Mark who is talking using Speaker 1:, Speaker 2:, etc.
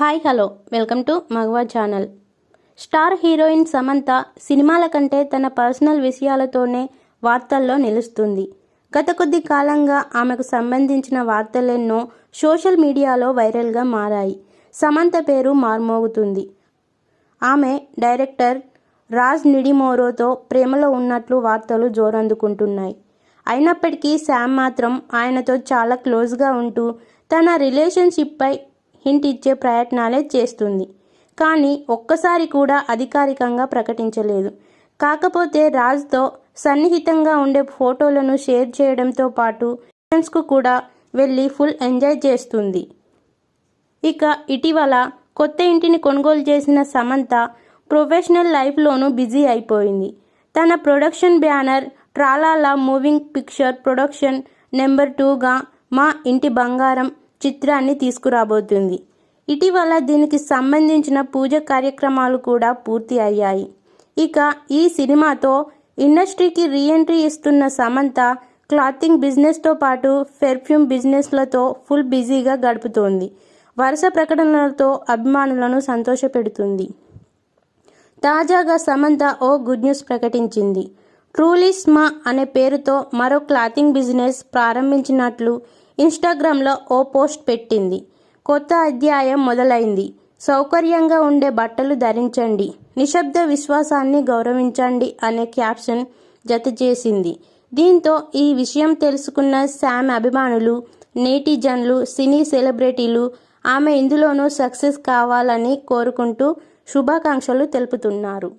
Speaker 1: Hi hello. Welcome to మగవా channel. Star heroine Samantha సినిమాల కంటే తన పర్సనల్ విషయాలతోనే వార్తల్లో నిలుస్తుంది. గత కొద్ది కాలంగా ఆమెకు సంబంధించిన వార్తలెన్నో సోషల్ మీడియాలో వైరల్గా మారాయి. సమంత పేరు మార్మోగుతుంది. ఆమె డైరెక్టర్ రాజ్ నిడిమోరోతో ప్రేమలో ఉన్నట్లు వార్తలు జోరందుకుంటున్నాయి. అయినప్పటికీ శామ్ మాత్రం ఆయనతో చాలా క్లోజ్గా ఉంటూ తన రిలేషన్షిప్పై హింట్ ఇచ్చే ప్రయత్నాలే చేస్తుంది. కానీ ఒక్కసారి కూడా అధికారికంగా ప్రకటించలేదు. కాకపోతే రాజ్తో సన్నిహితంగా ఉండే ఫోటోలను షేర్ చేయడంతో పాటు ఫ్రెండ్స్కు కూడా వెళ్ళి ఫుల్ ఎంజాయ్ చేస్తుంది. ఇక ఇటీవల కొత్త ఇంటిని కొనుగోలు చేసిన సమంత ప్రొఫెషనల్ లైఫ్లోనూ బిజీ అయిపోయింది. తన production banner Tralala moving picture production number టూగా మా ఇంటి బంగారం చిత్రాన్ని తీసుకురాబోతుంది. ఇటీవల దీనికి సంబంధించిన పూజ కార్యక్రమాలు కూడా పూర్తి అయ్యాయి. ఇక ఈ సినిమాతో ఇండస్ట్రీకి రీఎంట్రీ ఇస్తున్న సమంత క్లాతింగ్ బిజినెస్తో పాటు పెర్ఫ్యూమ్ బిజినెస్లతో ఫుల్ బిజీగా గడుపుతోంది. వరుస ప్రకటనలతో అభిమానులను సంతోషపెడుతుంది. తాజాగా సమంత ఓ గుడ్ న్యూస్ ప్రకటించింది. ట్రూలిస్మా అనే పేరుతో మరో క్లాతింగ్ బిజినెస్ ప్రారంభించినట్లు ఇన్స్టాగ్రామ్లో ఓ పోస్ట్ పెట్టింది. కొత్త అధ్యాయం మొదలైంది. సౌకర్యంగా ఉండే బట్టలు ధరించండి. నిశ్శబ్ద విశ్వాసాన్ని గౌరవించండి అనే క్యాప్షన్ జత చేసింది. దీంతో ఈ విషయం తెలుసుకున్న శామ్ అభిమానులు నేటిజన్లు సినీ సెలబ్రిటీలు ఆమె ఇందులోనూ సక్సెస్ కావాలని కోరుకుంటూ శుభాకాంక్షలు తెలుపుతున్నారు.